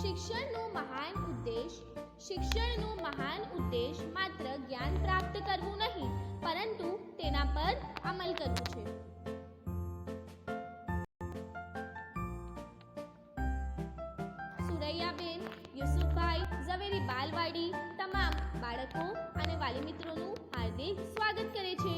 શિક્ષણનો મહાન ઉદ્દેશ શિક્ષણનો મહાન ઉદ્દેશ માત્ર જ્ઞાન પ્રાપ્ત કરવું નહીં, પરંતુ તેના પર અમલ કરવું છે. સુરૈયાબેન, યુસુફભાઈ, ઝવેરી બાલવાડી તમામ બાળકો અને વાલી મિત્રોનું હાર્દિક સ્વાગત કરે છે.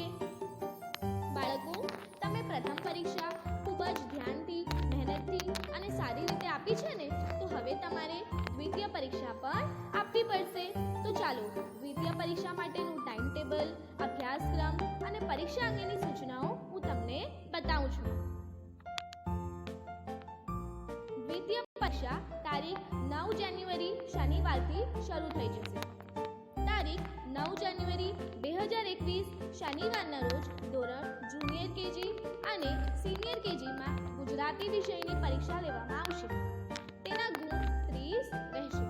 ટાઈમ ટેબલ અભ્યાસક્રમ અને પરીક્ષા અંગેની સૂચનાઓ હું તમને બતાવું છું. દ્વિતીય પરીક્ષા તારીખ નવ જાન્યુઆરી શનિવારથી શરૂ થઈ જશે. તારીખ નવ જાન્યુઆરી બે હજાર એકવીસ શનિવારના રોજ ધોરણ જુનિયર કેજી અને સિનિયર કેજીમાં ગુજરાતી વિષયની પરીક્ષા લેવામાં આવશે. તેના ગુણ ત્રીસ રહેશે.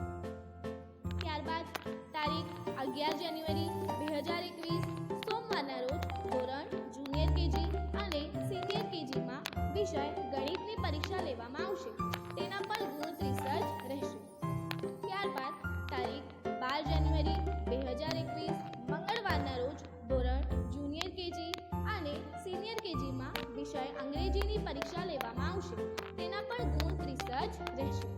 ત્યારબાદ તારીખ અગિયાર જાન્યુઆરી ગણિતની પરીક્ષા લેવામાં આવશે. તેના પર ગુણ રિસર્ચ રહેશે. ત્યારબાદ તારીખ બાર જાન્યુઆરી બે હજાર એકવીસ, મંગળવારના રોજ ધોરણ જુનિયર કેજી અને સિનિયર કેજીમાં વિષય અંગ્રેજીની પરીક્ષા લેવામાં આવશે. તેના પર ગુણ રિસર્ચ રહેશે.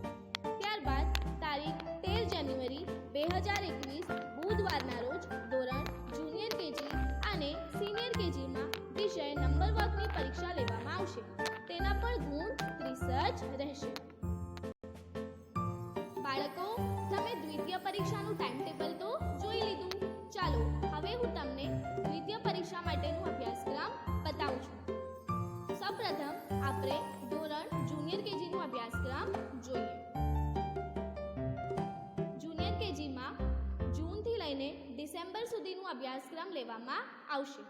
ત્યારબાદ તારીખ તેર જાન્યુઆરી બે હજાર એકવીસ, બુધવારના રોજ ધોરણ જુનિયર કેજી અને સિનિયર કેજીમાં વિષય નંબર વર્કની પરીક્ષા લેવામાં આવશે. તેના પર ગુણ જ રહેશે. બાળકો, તમે દ્વિતીય પરીક્ષાનું ટાઈમ ટેબલ તો જોઈ લીધું. ચાલો, હવે હું તમને દ્વિતીય પરીક્ષા માટેનું અભ્યાસક્રમ બતાવું છું. સૌપ્રથમ, આપણે ધોરણ જુનિયર કેજીનું અભ્યાસક્રમ જોઈએ. જુનિયર કેજીમાં જૂનથી લઈને ડિસેમ્બર સુધીનું અભ્યાસક્રમ લેવામાં આવશે.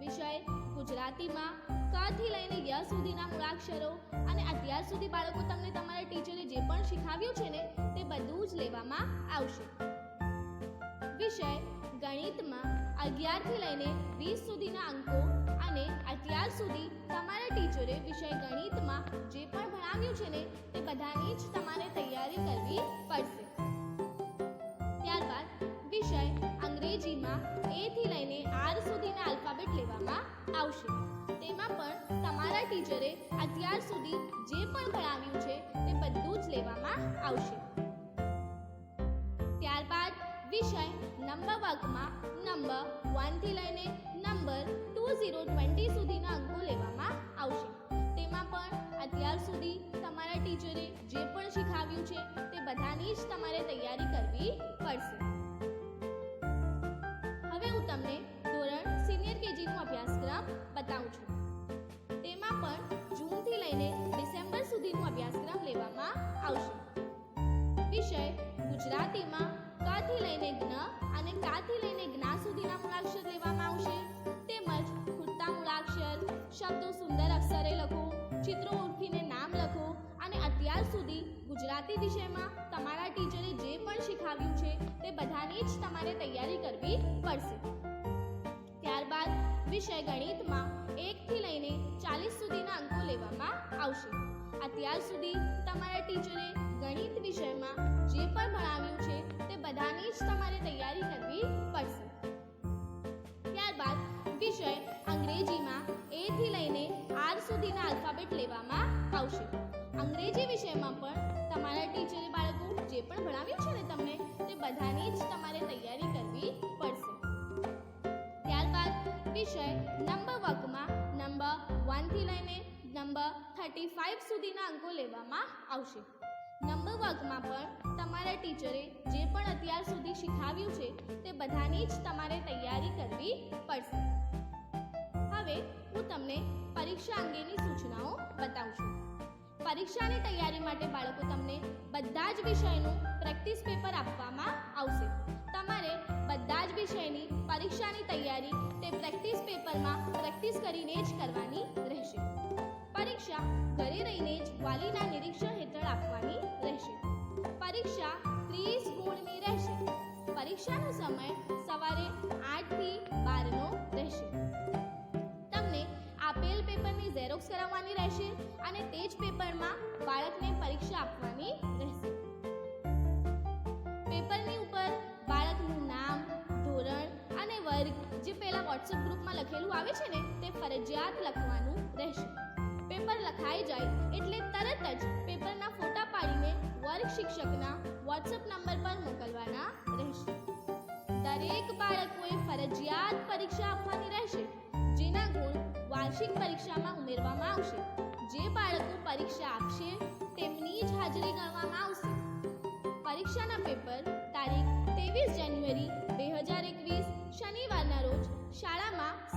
વિષય ગુજરાતીમાં ક થી લઈને ય સુધીના મૂળાક્ષરો અને અત્યાર સુધી બાળકો તમને તમારા ટીચરે જે પણ શીખવ્યું છે ને, તે બધું જ લેવામાં આવશે. વિષય ગણિતમાં અગિયારથી લઈને વીસ સુધીના અંકો અને અત્યાર સુધી તમારા ટીચરે વિષય ગણિતમાં જે પણ ભણાવ્યું છે ને, તે બધાની જ તમારે તૈયારી કરવી પડશે. ત્યારબાદ વિષય અંગ્રેજીમાં એ થી લઈને આર સુધીના આલ્ફાબેટ લેવામાં આવશે. તેમાં પણ તમારા ટીચરે અત્યાર સુધી જે પણ ભણાવ્યું છે તે બધું જ લેવામાં આવશે. ત્યારબાદ વિષય નંબર વર્ગમાં નંબર વનથી લઈને નંબર ટુ ઝીરો ટ્વેન્ટી સુધીના અંકો લેવામાં આવશે. તેમાં પણ અત્યાર સુધી તમારા ટીચરે જે પણ શીખવ્યું છે તે બધાની જ તમારે તૈયારી કરવી પડશે. બતાવું છું. તેમાં પણ જૂનથી લઈને ડિસેમ્બર સુધીનો અભ્યાસક્રમ લેવામાં આવશે. વિષય ગુજરાતીમાં ક થી લઈને જ્ઞ અને કા થી લઈને જ્ઞા સુધીના મૂળાક્ષર લેવામાં આવશે. તેમજ ખૂટતા મૂળાક્ષર, શબ્દો સુંદર અક્ષરે લખો, ચિત્રો ઓળખીને નામ લખો અને અત્યાર સુધી ગુજરાતી વિષયમાં તમારા ટીચરે જે પણ શીખવ્યું છે તે બધાની જ તમારે તૈયારી કરવી પડશે. વિષય ગણિતમાં એકથી લઈને ચાલીસ સુધીના અંકો લેવામાં આવશે. અત્યાર સુધી તમારા ટીચરે ગણિત વિષયમાં જે પણ ભણાવ્યું છે તે બધાની જ તમારે તૈયારી કરવી પડશે. ત્યારબાદ વિષય અંગ્રેજીમાં એ થી લઈને આર સુધીના આલ્ફાબેટ લેવામાં આવશે. અંગ્રેજી વિષયમાં પણ તમારા ટીચરે થર્ટી ફાઇવ સુધીના અંકો લેવામાં આવશે. નંબર વર્ગમાં પણ તમારા ટીચરે જે પણ અત્યાર સુધી શીખવ્યું છે તે બધાની જ તમારે તૈયારી કરવી પડશે. હવે હું તમને પરીક્ષા અંગેની સૂચનાઓ બતાવું છું પરીક્ષાની તૈયારી માટે બાળકો તમને બધા જ વિષયનું પ્રેક્ટિસ પેપર આપવામાં આવશે. તમારે બધા જ વિષયની પરીક્ષાની તૈયારી તે પ્રેક્ટિસ પેપરમાં પ્રેક્ટિસ કરીને જ કરવાની રહેશે. પરીક્ષા ઘરે રહીને જ વાલીના નિરીક્ષણ હેઠળ આપવાની રહેશે. પરીક્ષા ત્રીસ ગુણની રહેશે. પરીક્ષાનો સમય સવારે આઠથી બારનો રહેશે. તમને આપેલ પેપરની ઝેરોક્ષ કરાવવાની રહેશે અને તે જ પેપરમાં બાળકને પરીક્ષા આપવાની રહેશે. પેપરની ઉપર બાળકનું નામ, ધોરણ અને વર્ગ જે પેલા વોટ્સએપ ગ્રુપમાં લખેલું આવે છે ને, તે ફરજિયાત લખવાનું રહેશે. પેપર લખાઈ જાય એટલે તરત જ પેપરના ફોટા પાડીને વર્ગ શિક્ષકના વોટ્સએપ નંબર પર મોકલવાના રહેશે. દરેક બાળકોએ ફરજિયાત પરીક્ષા આપવાની રહેશે, જેના ગુણ વાર્ષિક પરીક્ષામાં ઉમેરવામાં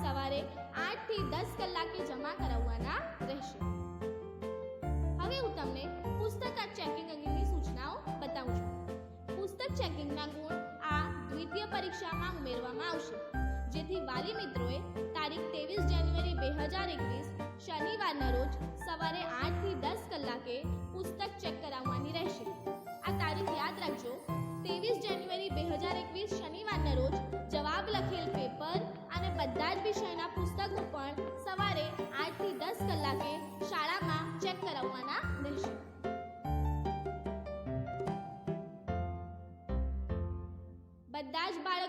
સવારે આઠથી દસ કલાકે જમા કરાવવાના રહેશે. હવે હું તમને પુસ્તક ચેકિંગ અંગેની સૂચનાઓ બતાવું છું. પુસ્તક ચેકિંગના ગુણ આ દ્વિતીય પરીક્ષામાં ઉમેરવામાં આવશે. જેથી વાલી મિત્રોએ તારીખ ત્રેવીસ જાન્યુઆરી બે હજાર એકવીસ શનિવારના રોજ સવારે આઠથી દસ કલાકે પુસ્તક ચેક કરાવવાની રહેશે. આ તારીખ યાદ રાખજો. બધા જ